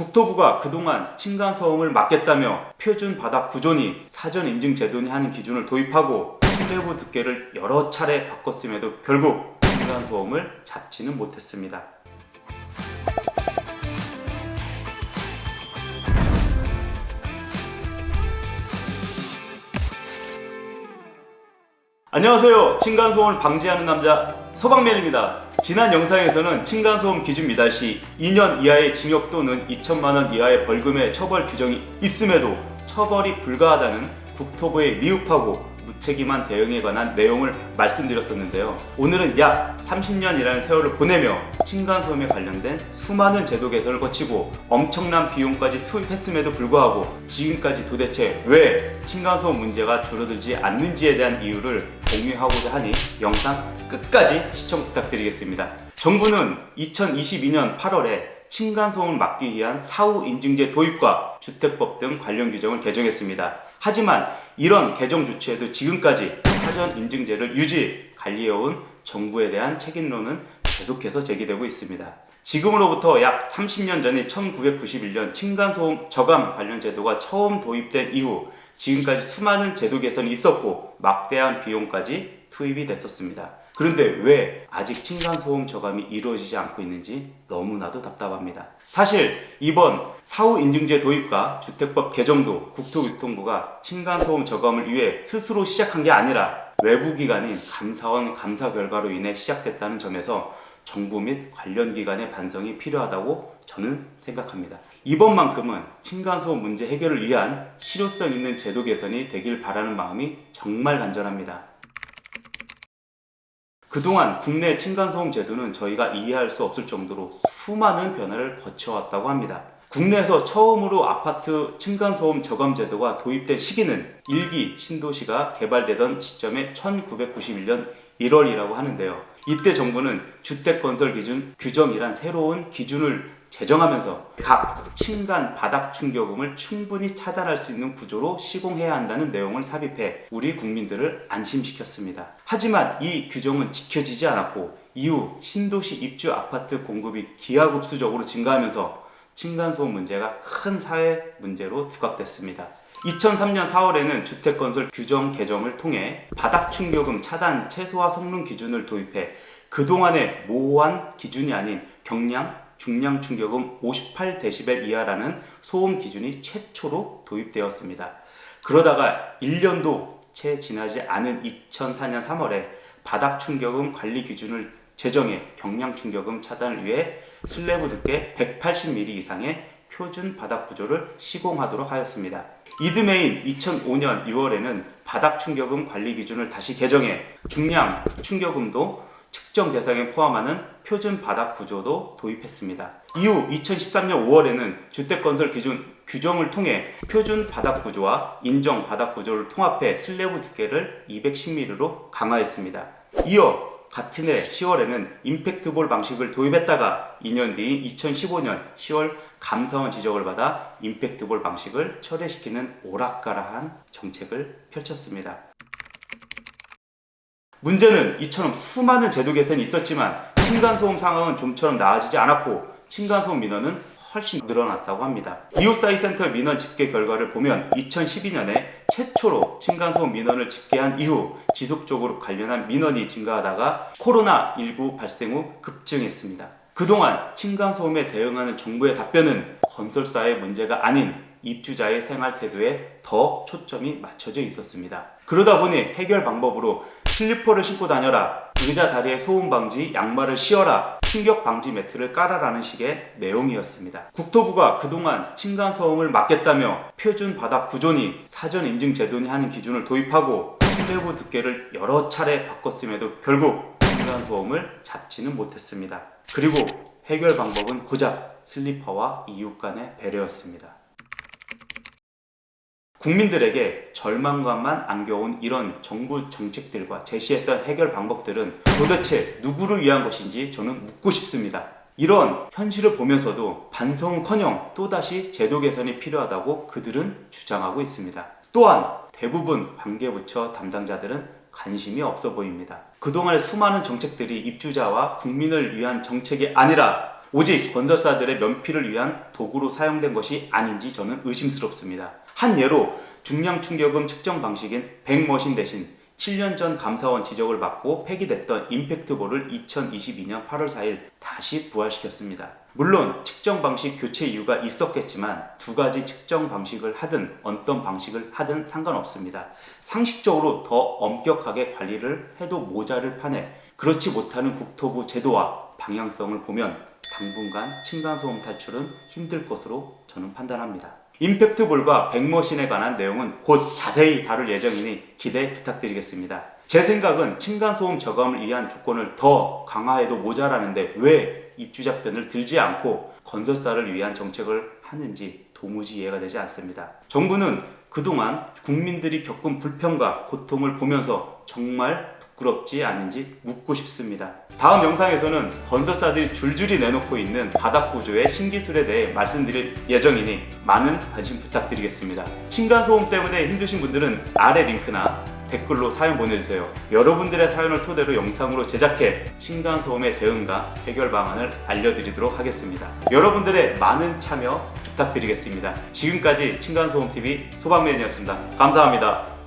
국토부가 그동안 층간소음을 막겠다며 표준 바닥 구조니 사전 인증 제도니 하는 기준을 도입하고 실내부 두께를 여러 차례 바꿨음에도 결국 층간소음을 잡지는 못했습니다. 안녕하세요. 층간소음을 방지하는 남자 소방맨입니다. 지난 영상에서는 층간소음 기준 미달 시 2년 이하의 징역 또는 2천만 원 이하의 벌금의 처벌 규정이 있음에도 처벌이 불가하다는 국토부의 미흡하고 무책임한 대응에 관한 내용을 말씀드렸었는데요. 오늘은 약 30년이라는 세월을 보내며 층간소음에 관련된 수많은 제도 개선을 거치고 엄청난 비용까지 투입했음에도 불구하고 지금까지 도대체 왜 층간소음 문제가 줄어들지 않는지에 대한 이유를 공유하고자 하니 영상 끝까지 시청 부탁드리겠습니다. 정부는 2022년 8월에 층간소음을 막기 위한 사후 인증제 도입과 주택법 등 관련 규정을 개정했습니다. 하지만 이런 개정 조치에도 지금까지 사전 인증제를 유지 관리해온 정부에 대한 책임론은 계속해서 제기되고 있습니다. 지금으로부터 약 30년 전인 1991년 층간소음 저감 관련 제도가 처음 도입된 이후 지금까지 수많은 제도 개선이 있었고 막대한 비용까지 투입이 됐었습니다. 그런데 왜 아직 층간소음 저감이 이루어지지 않고 있는지 너무나도 답답합니다. 사실 이번 사후 인증제 도입과 주택법 개정도 국토교통부가 층간소음 저감을 위해 스스로 시작한 게 아니라 외부 기관인 감사원 감사 결과로 인해 시작됐다는 점에서 정부 및 관련 기관의 반성이 필요하다고 저는 생각합니다. 이번만큼은 층간소음 문제 해결을 위한 실효성 있는 제도 개선이 되길 바라는 마음이 정말 간절합니다. 그동안 국내 층간소음 제도는 저희가 이해할 수 없을 정도로 수많은 변화를 거쳐왔다고 합니다. 국내에서 처음으로 아파트 층간소음 저감 제도가 도입된 시기는 일기 신도시가 개발되던 시점의 1991년 1월이라고 하는데요. 이때 정부는 주택 건설 기준 규정이란 새로운 기준을 제정하면서 각 층간 바닥 충격음을 충분히 차단할 수 있는 구조로 시공해야 한다는 내용을 삽입해 우리 국민들을 안심시켰습니다. 하지만 이 규정은 지켜지지 않았고 이후 신도시 입주 아파트 공급이 기하급수적으로 증가하면서 층간소음 문제가 큰 사회 문제로 두각됐습니다. 2003년 4월에는 주택건설 규정 개정을 통해 바닥 충격음 차단 최소화 성능 기준을 도입해 그동안의 모호한 기준이 아닌 경량, 중량 충격음 58dB 이하라는 소음 기준이 최초로 도입되었습니다. 그러다가 1년도 채 지나지 않은 2004년 3월에 바닥 충격음 관리 기준을 제정해 경량 충격음 차단을 위해 슬래브 두께 180mm 이상의 표준 바닥 구조를 시공하도록 하였습니다. 이듬해인 2005년 6월에는 바닥 충격음 관리 기준을 다시 개정해 중량 충격음도 측정 대상에 포함하는 표준 바닥 구조도 도입했습니다. 이후 2013년 5월에는 주택건설 기준 규정을 통해 표준 바닥 구조와 인정 바닥 구조를 통합해 슬래브 두께를 210mm로 강화했습니다. 이어 같은 해 10월에는 임팩트볼 방식을 도입했다가 2년 뒤인 2015년 10월 감사원 지적을 받아 임팩트볼 방식을 철회시키는 오락가락한 정책을 펼쳤습니다. 문제는 이처럼 수많은 제도 개선이 있었지만 층간소음 상황은 좀처럼 나아지지 않았고 층간소음 민원은 훨씬 늘어났다고 합니다. 이웃사이 센터 민원 집계 결과를 보면 2012년에 최초로 층간소음 민원을 집계한 이후 지속적으로 관련한 민원이 증가하다가 코로나19 발생 후 급증했습니다. 그동안 층간소음에 대응하는 정부의 답변은 건설사의 문제가 아닌 입주자의 생활 태도에 더 초점이 맞춰져 있었습니다. 그러다 보니 해결 방법으로 슬리퍼를 신고 다녀라, 의자 다리에 소음 방지 양말을 씌워라, 충격 방지 매트를 깔아라는 식의 내용이었습니다. 국토부가 그동안 층간 소음을 막겠다며 표준 바닥 구조니 사전 인증 제도니 하는 기준을 도입하고 실내부 두께를 여러 차례 바꿨음에도 결국 층간 소음을 잡지는 못했습니다. 그리고 해결 방법은 고작 슬리퍼와 이웃 간의 배려였습니다. 국민들에게 절망감만 안겨온 이런 정부 정책들과 제시했던 해결 방법들은 도대체 누구를 위한 것인지 저는 묻고 싶습니다. 이런 현실을 보면서도 반성커녕 또다시 제도 개선이 필요하다고 그들은 주장하고 있습니다. 또한 대부분 관계부처 담당자들은 관심이 없어 보입니다. 그동안의 수많은 정책들이 입주자와 국민을 위한 정책이 아니라 오직 건설사들의 면피를 위한 도구로 사용된 것이 아닌지 저는 의심스럽습니다. 한 예로 중량 충격음 측정 방식인 백머신 대신 7년 전 감사원 지적을 받고 폐기됐던 임팩트볼을 2022년 8월 4일 다시 부활시켰습니다. 물론 측정 방식 교체 이유가 있었겠지만 두 가지 측정 방식을 하든 어떤 방식을 하든 상관없습니다. 상식적으로 더 엄격하게 관리를 해도 모자를 판에 그렇지 못하는 국토부 제도와 방향성을 보면 당분간 층간소음 탈출은 힘들 것으로 저는 판단합니다. 임팩트볼과 백머신에 관한 내용은 곧 자세히 다룰 예정이니 기대 부탁드리겠습니다. 제 생각은 층간소음 저감을 위한 조건을 더 강화해도 모자라는데 왜 입주자 편을 들지 않고 건설사를 위한 정책을 하는지 도무지 이해가 되지 않습니다. 정부는 그동안 국민들이 겪은 불평과 고통을 보면서 정말 부끄럽지 않은지 묻고 싶습니다. 다음 영상에서는 건설사들이 줄줄이 내놓고 있는 바닥 구조의 신기술에 대해 말씀드릴 예정이니 많은 관심 부탁드리겠습니다. 층간 소음 때문에 힘드신 분들은 아래 링크나 댓글로 사연 보내주세요. 여러분들의 사연을 토대로 영상으로 제작해 층간 소음의 대응과 해결 방안을 알려드리도록 하겠습니다. 여러분들의 많은 참여 부탁드리겠습니다. 지금까지 층간 소음TV 소방맨이었습니다. 감사합니다.